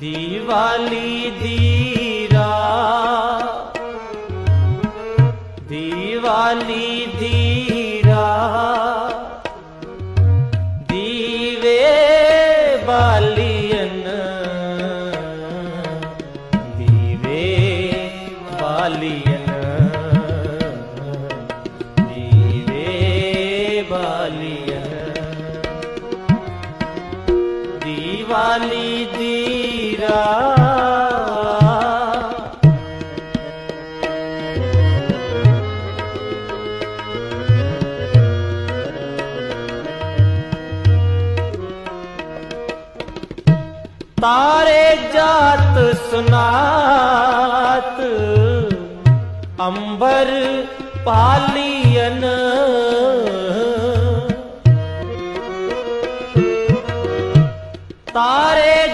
ਦੀਵਾਲੀ ਦੀ ਰਾਤ ਦੀਵਾਲੀ ਦੀ ਰਾਤ ਦੀਵੇ ਬਾਲੀਨ ਦੀਵੇ ਬਾਲੀਨ ਦੀਵੇ ਬਾਲੀਨ ਦੀਵਾਲੀ ਦੀ ਤਾਰੇ ਜਾਤ ਸੁਨਾਤ ਅੰਬਰ ਪਾਲੀਨ ਤਾਰੇ